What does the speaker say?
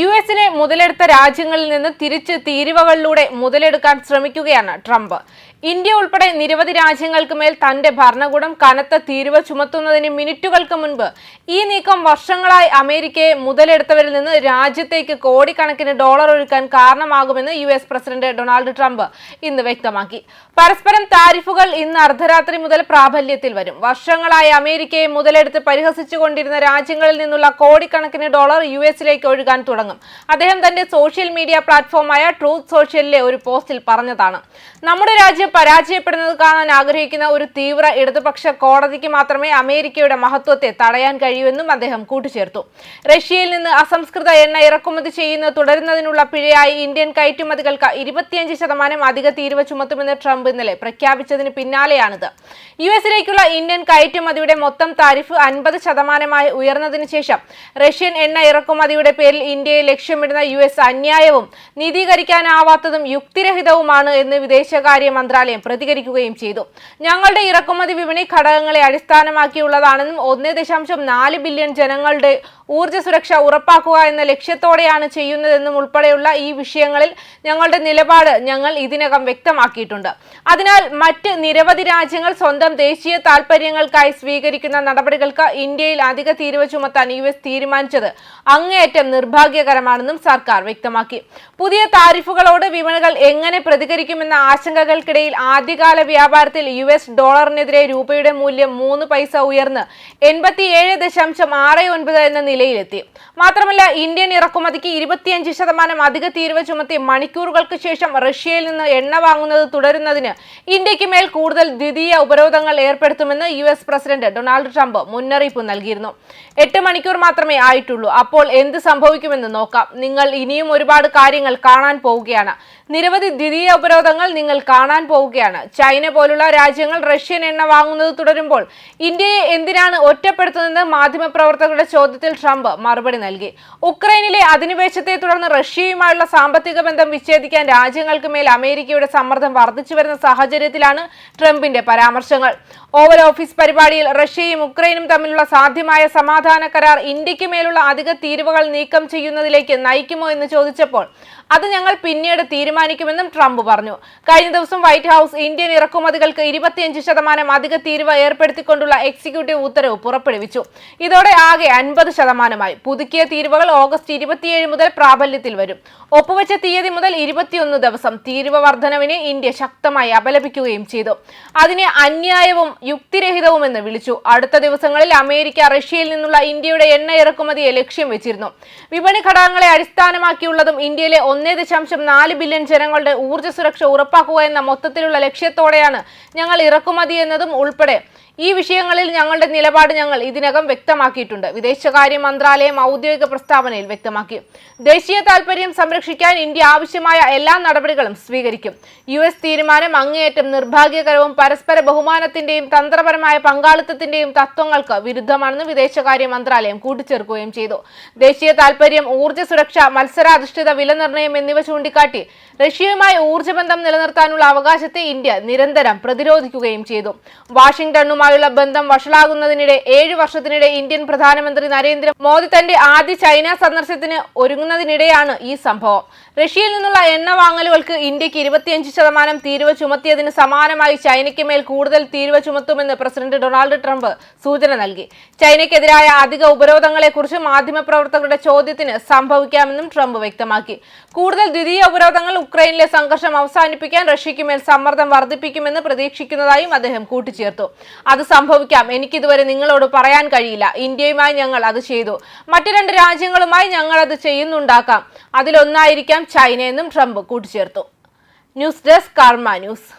U എസിനെ മുതലെടുത്ത രാജ്യങ്ങളിൽ നിന്ന് തിരിച്ച് തീരുവകളിലൂടെ മുതലെടുക്കാൻ ശ്രമിക്കുകയാണ് ട്രംപ്. ഇന്ത്യ ഉൾപ്പെടെ നിരവധി രാജ്യങ്ങൾക്ക് മേൽ തന്റെ ഭരണകൂടം കനത്ത തീരുവ ചുമത്തുന്നതിന് മിനിറ്റുകൾക്ക് മുൻപ് ഈ നീക്കം വർഷങ്ങളായി അമേരിക്കയെ മുതലെടുത്തവരിൽ നിന്ന് രാജ്യത്തേക്ക് കോടിക്കണക്കിന് ഡോളർ ഒഴുക്കാൻ കാരണമാകുമെന്ന് U S president Donald Trump ഇന്ന് വ്യക്തമാക്കി. പരസ്പരം താരിഫുകൾ ഇന്ന് അർദ്ധരാത്രി മുതൽ പ്രാബല്യത്തിൽ വരും. വർഷങ്ങളായി അമേരിക്കയെ മുതലെടുത്ത് പരിഹസിച്ചുകൊണ്ടിരുന്ന രാജ്യങ്ങളിൽ നിന്നുള്ള കോടിക്കണക്കിന് ഡോളർ യു എസിലേക്ക് ഒഴുകാൻ തുടങ്ങും. അദ്ദേഹം തന്റെ സോഷ്യൽ മീഡിയ പ്ലാറ്റ്ഫോമായ ട്രൂത്ത് സോഷ്യലിലെ ഒരു പോസ്റ്റിൽ പറഞ്ഞതാണ്. നമ്മുടെ രാജ്യം പരാജയപ്പെടുന്നത് കാണാൻ ആഗ്രഹിക്കുന്ന ഒരു തീവ്ര ഇടതുപക്ഷ കോടതിക്ക് മാത്രമേ അമേരിക്കയുടെ മഹത്വത്തെ തടയാൻ കഴിയൂവെന്നും അദ്ദേഹം കൂട്ടിച്ചേർത്തു. റഷ്യയിൽ നിന്ന് അസംസ്കൃത എണ്ണ ഇറക്കുമതി ചെയ്യുന്ന തുടരുന്നതിനുള്ള പിഴയായി ഇന്ത്യൻ കയറ്റുമതികൾക്ക് ഇരുപത്തിയഞ്ച് ശതമാനം അധിക തീരുവ ചുമത്തുമെന്ന് ട്രംപ് ഇന്നലെ പ്രഖ്യാപിച്ചതിന് പിന്നാലെയാണിത്. യു എസിലേക്കുള്ള ഇന്ത്യൻ കയറ്റുമതിയുടെ മൊത്തം താരിഫ് അൻപത് ശതമാനമായി ഉയർന്നതിന് ശേഷം റഷ്യൻ എണ്ണ ഇറക്കുമതിയുടെ പേരിൽ ഇന്ത്യയെ ലക്ഷ്യമിടുന്ന യു എസ് അന്യായവും നീതീകരിക്കാനാവാത്തതും യുക്തിരഹിതവുമാണ് എന്ന് വിദേശകാര്യ മന്ത്രാലയം പ്രതികരിക്കുകയും ചെയ്തു. ഞങ്ങളുടെ ഇറക്കുമതി വിപണി ഘടകങ്ങളെ അടിസ്ഥാനമാക്കിയുള്ളതാണെന്നും ഒന്ന് ദശാംശം നാല് ബില്യൺ ജനങ്ങളുടെ ഊർജ സുരക്ഷ ഉറപ്പാക്കുക എന്ന ലക്ഷ്യത്തോടെയാണ് ചെയ്യുന്നതെന്നും ഉൾപ്പെടെയുള്ള ഈ വിഷയങ്ങളിൽ ഞങ്ങളുടെ നിലപാട് ഞങ്ങൾ ഇതിനകം വ്യക്തമാക്കിയിട്ടുണ്ട്. അതിനാൽ മറ്റ് നിരവധി രാജ്യങ്ങൾ സ്വന്തം ദേശീയ താൽപര്യങ്ങൾക്കായി സ്വീകരിക്കുന്ന നടപടികൾക്ക് ഇന്ത്യയിൽ അധിക തീരുവ ചുമത്താൻ യു എസ് തീരുമാനിച്ചത് അങ്ങേയറ്റം നിർഭാഗ്യകരമാണെന്നും സർക്കാർ വ്യക്തമാക്കി. പുതിയ താരിഫുകളോട് വിപണികൾ എങ്ങനെ പ്രതികരിക്കുമെന്ന ആശങ്കകൾക്കിടയിൽ ആദ്യകാല വ്യാപാരത്തിൽ യു എസ് ഡോളറിനെതിരെ രൂപയുടെ മൂല്യം മൂന്ന് പൈസ ഉയർന്ന് എൺപത്തിയേഴ് ദശാംശം ആറ് ഒൻപത് എന്ന നിലയിലെത്തി. മാത്രമല്ല ഇന്ത്യൻ ഇറക്കുമതിക്ക് ഇരുപത്തിയഞ്ച് ശതമാനം അധിക തീരുവ ചുമത്തി മണിക്കൂറുകൾക്ക് ശേഷം റഷ്യയിൽ നിന്ന് എണ്ണ വാങ്ങുന്നത് തുടരുന്നതിന് ഇന്ത്യയ്ക്ക് മേൽ കൂടുതൽ ദ്വിതീയ ഉപരോധങ്ങൾ ഏർപ്പെടുത്തുമെന്ന് U S president Donald Trump മുന്നറിയിപ്പ് നൽകിയിരുന്നു. എട്ട് മണിക്കൂർ മാത്രമേ ആയിട്ടുള്ളൂ. അപ്പോൾ എന്ത് സംഭവിക്കുമെന്ന് നോക്കാം. നിങ്ങൾ ഇനിയും ഒരുപാട് കാര്യങ്ങൾ കാണാൻ പോവുകയാണ്. നിരവധി ദ്വിതീയ ഉപരോധങ്ങൾ നിങ്ങൾ കാണാൻ പോവുകയാണ്. ചൈന പോലുള്ള രാജ്യങ്ങൾ റഷ്യൻ എണ്ണ വാങ്ങുന്നത് തുടരുമ്പോൾ ഇന്ത്യയെ എന്തിനാണ് ഒറ്റപ്പെടുത്തുന്നത് മാധ്യമപ്രവർത്തകരുടെ ചോദ്യത്തിൽ ട്രംപ് മറുപടി നൽകി. ഉക്രൈനിലെ അധിനിവേശത്തെ തുടർന്ന് റഷ്യയുമായുള്ള സാമ്പത്തിക ബന്ധം വിച്ഛേദിക്കാൻ രാജ്യങ്ങൾക്ക് മേൽ അമേരിക്കയുടെ സമ്മർദ്ദം വർദ്ധിച്ചു വരുന്ന സാഹചര്യത്തിലാണ് ട്രംപിന്റെ പരാമർശങ്ങൾ. ഓവൽ ഓഫീസ് പരിപാടിയിൽ റഷ്യയും ഉക്രൈനും തമ്മിലുള്ള സാധ്യമായ സമാധാന കരാർ ഇന്ത്യയ്ക്ക് മേലുള്ള അധിക തീരുവകൾ നീക്കം ചെയ്യുന്നതിലേക്ക് നയിക്കുമോ എന്ന് ചോദിച്ചപ്പോൾ അത് ഞങ്ങൾ പിന്നീട് തീരുമാനിക്കുമെന്നും ട്രംപ് പറഞ്ഞു. കഴിഞ്ഞ ദിവസം വൈറ്റ് ഹൌസ് ഇന്ത്യൻ ഇറക്കുമതികൾക്ക് ഇരുപത്തിയഞ്ച് ശതമാനം അധിക തീരുവ ഏർപ്പെടുത്തിക്കൊണ്ടുള്ള എക്സിക്യൂട്ടീവ് ഉത്തരവ് പുറപ്പെടുവിച്ചു. ഇതോടെ ആകെ അൻപത് ശതമാനമായി. പുതുക്കിയ തീരുവകൾ ഓഗസ്റ്റ് ഇരുപത്തിയേഴ് മുതൽ പ്രാബല്യത്തിൽ വരും. ഒപ്പുവെച്ച തീയതി മുതൽ ഇരുപത്തിയൊന്ന് ദിവസം തീരുവ വർധനവിനെ ഇന്ത്യ ശക്തമായി അപലപിക്കുകയും ചെയ്തു. അതിനെ അന്യായവും യുക്തിരഹിതവുമെന്ന് വിളിച്ചു. അടുത്ത ദിവസങ്ങളിൽ അമേരിക്ക റഷ്യയിൽ നിന്നുള്ള ഇന്ത്യയുടെ എണ്ണ ഇറക്കുമതിയെ ലക്ഷ്യം വെച്ചിരുന്നു. വിപണി ഘടകങ്ങളെ അടിസ്ഥാനമാക്കിയുള്ളതും ഇന്ത്യയിലെ ഒന്നേ ദശാംശം നാല് ബില്യൺ ജനങ്ങളുടെ ഊർജ സുരക്ഷ ഉറപ്പാക്കുക എന്ന മൊത്തത്തിലുള്ള ലക്ഷ്യത്തോടെയാണ് ഞങ്ങൾ ഇറക്കുമതി എന്നതും ഉൾപ്പെടെ. ഈ വിഷയങ്ങളിൽ ഞങ്ങളുടെ നിലപാട് ഞങ്ങൾ ഇതിനകം വ്യക്തമാക്കിയിട്ടുണ്ട്. വിദേശകാര്യ മന്ത്രാലയം ഔദ്യോഗിക പ്രസ്താവനയിൽ വ്യക്തമാക്കി. ദേശീയ താൽപര്യം സംരക്ഷിക്കാൻ ഇന്ത്യ ആവശ്യമായ എല്ലാ നടപടികളും സ്വീകരിക്കും. യു എസ് തീരുമാനം അങ്ങേയറ്റം നിർഭാഗ്യകരവും പരസ്പര ബഹുമാനത്തിന്റെയും തന്ത്രപരമായ പങ്കാളിത്തത്തിന്റെയും തത്വങ്ങൾക്ക് വിരുദ്ധമാണെന്ന് വിദേശകാര്യ മന്ത്രാലയം കൂട്ടിച്ചേർക്കുകയും ചെയ്തു. ദേശീയ താൽപര്യം ഊർജ സുരക്ഷ മത്സരാധിഷ്ഠിത വിലനിർണയം എന്നിവ ചൂണ്ടിക്കാട്ടി റഷ്യയുമായി ഊർജബന്ധം നിലനിർത്താനുള്ള അവകാശത്തെ ഇന്ത്യ നിരന്തരം പ്രതിരോധിക്കുകയും ചെയ്തു. വാഷിംഗ്ടണുമായുള്ള ബന്ധം വഷളാകുന്നതിനിടെ ഏഴു വർഷത്തിനിടെ ഇന്ത്യൻ പ്രധാനമന്ത്രി നരേന്ദ്ര മോദി തന്റെ ആദ്യ ചൈന സന്ദർശനത്തിന് ഒരുങ്ങുന്നതിനിടെയാണ് ഈ സംഭവം. റഷ്യയിൽ നിന്നുള്ള എണ്ണ വാങ്ങലുകൾക്ക് ഇന്ത്യയ്ക്ക് ഇരുപത്തിയഞ്ച് ശതമാനം തീരുവ ചുമത്തിയതിന് സമാനമായി ചൈനയ്ക്ക് മേൽ കൂടുതൽ തീരുവ ചുമത്തുമെന്ന് പ്രസിഡന്റ് ഡൊണാൾഡ് ട്രംപ് സൂചന നൽകി. ചൈനയ്ക്കെതിരായ അധിക ഉപരോധങ്ങളെക്കുറിച്ച് മാധ്യമപ്രവർത്തകരുടെ ചോദ്യത്തിന് സംഭവിക്കാമെന്നും ട്രംപ് വ്യക്തമാക്കി. കൂടുതൽ ദ്വിതീയ ഉപരോധങ്ങൾ ഉക്രൈനിലെ സംഘർഷം അവസാനിപ്പിക്കാൻ റഷ്യയ്ക്ക് മേൽ സമ്മർദ്ദം വർദ്ധിപ്പിക്കുമെന്ന് പ്രതീക്ഷിക്കുന്നതായും അദ്ദേഹം കൂട്ടിച്ചേർത്തു. അത് സംഭവിക്കാം. എനിക്കിതുവരെ നിങ്ങളോട് പറയാൻ കഴിയില്ല. ഇന്ത്യയുമായി ഞങ്ങൾ അത് ചെയ്തു. മറ്റു രണ്ട് രാജ്യങ്ങളുമായി ഞങ്ങൾ അത് ചെയ്യുന്നുണ്ടാക്കാം. അതിലൊന്നായിരിക്കാം ചൈനയെന്നും ട്രംപ് കൂട്ടിച്ചേർത്തു. News desk Karma news.